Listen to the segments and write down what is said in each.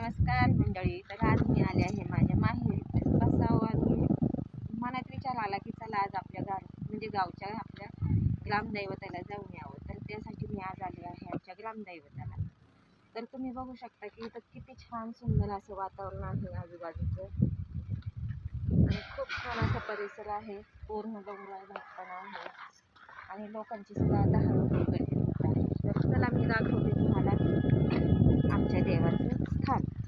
नमस्कार मंडळी तर आज मी आले आहे माझ्या माहेर. बसावं आणि मनात विचार आला की चला आज आपल्या गाव म्हणजे गावच्या आपल्या ग्रामदैवताला जाऊन यावं. तर त्यासाठी मी आज आले आहे आमच्या ग्रामदैवताला. तर तुम्ही बघू शकता की इथं किती छान सुंदर असं वातावरण आहे आजूबाजूचं. आणि खूप छान असा परिसर आहे. पूर्ण डोंगराळ भागपणा आहे. आणि लोकांची सुद्धा दहाड गर्दी होत आहे. तर चला मी दाखवते तुम्हाला. आमच्या देवाचं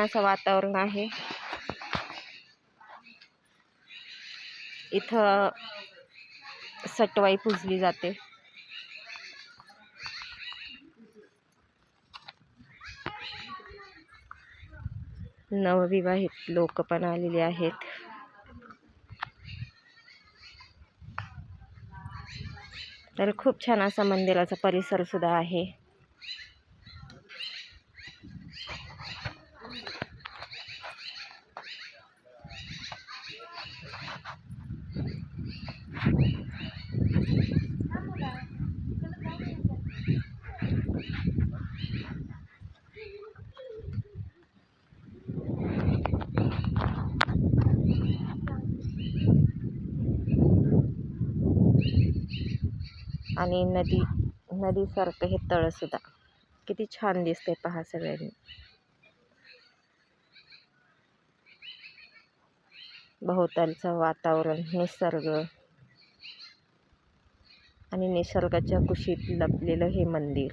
असं वातावरण आहे. इथं सटवाई पुजली जाते. नवविवाहित लोक पण आलेले आहेत. तर खूप छान असा मंदिराचा परिसर सुद्धा आहे. आणि नदी नदीसारखं हे तळंसुद्धा किती छान दिसते पहा सगळ्यांनी. भोवतालचं वातावरण निसर्ग आणि निसर्गाच्या कुशीत लपलेलं हे मंदिर.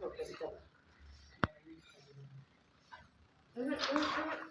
Thank you.